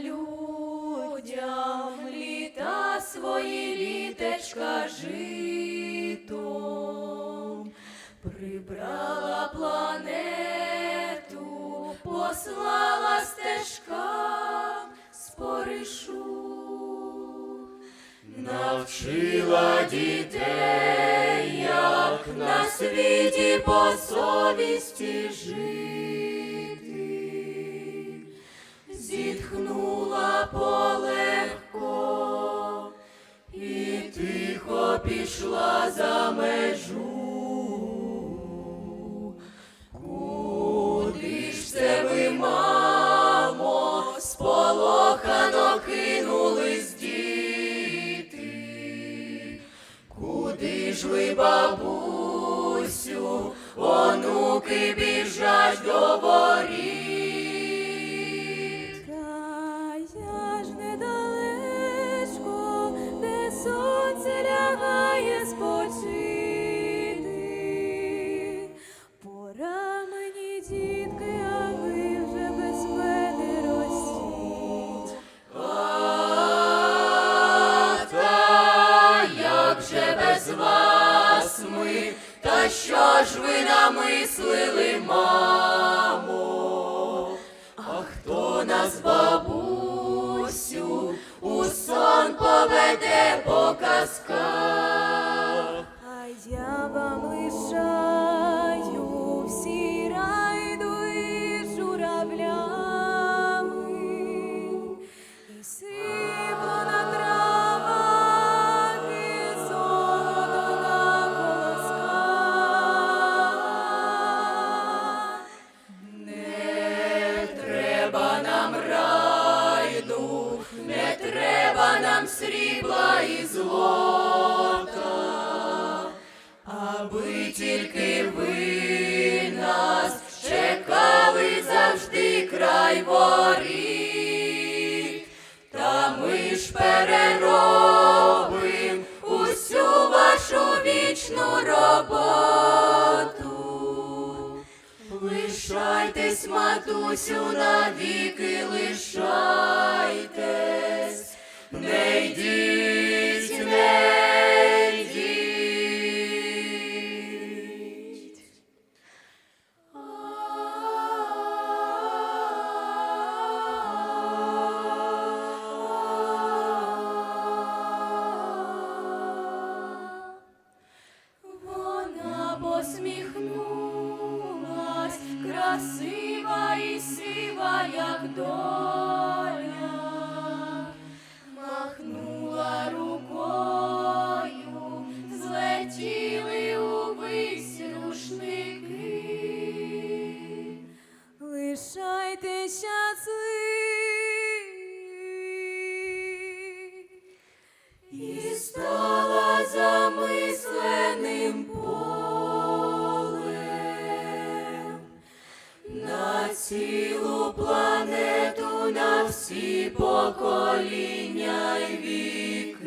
людям літа свої літечка житом, прибрала планету, послала стежкам споришу, навчила дітей, як на світі по совісті жити зітхнула полегко і тихо пішла за межу. Куди ж це ви, мамо, сполохано кинулись діти? Куди ж ви, бабусю, онуки біжать до воріт? Що ж ви намислили, мамо? А хто нас, бабусю, у сон поведе по казках? Нам срібла і злота, аби тільки ви нас чекали завжди край воріт, та ми ж переробим усю вашу вічну роботу. Лишайтесь, матусю, навіки лишайтесь, не. Вона посміхнулась, красива і сива, як доля, на цілу планету, на всі покоління й віки,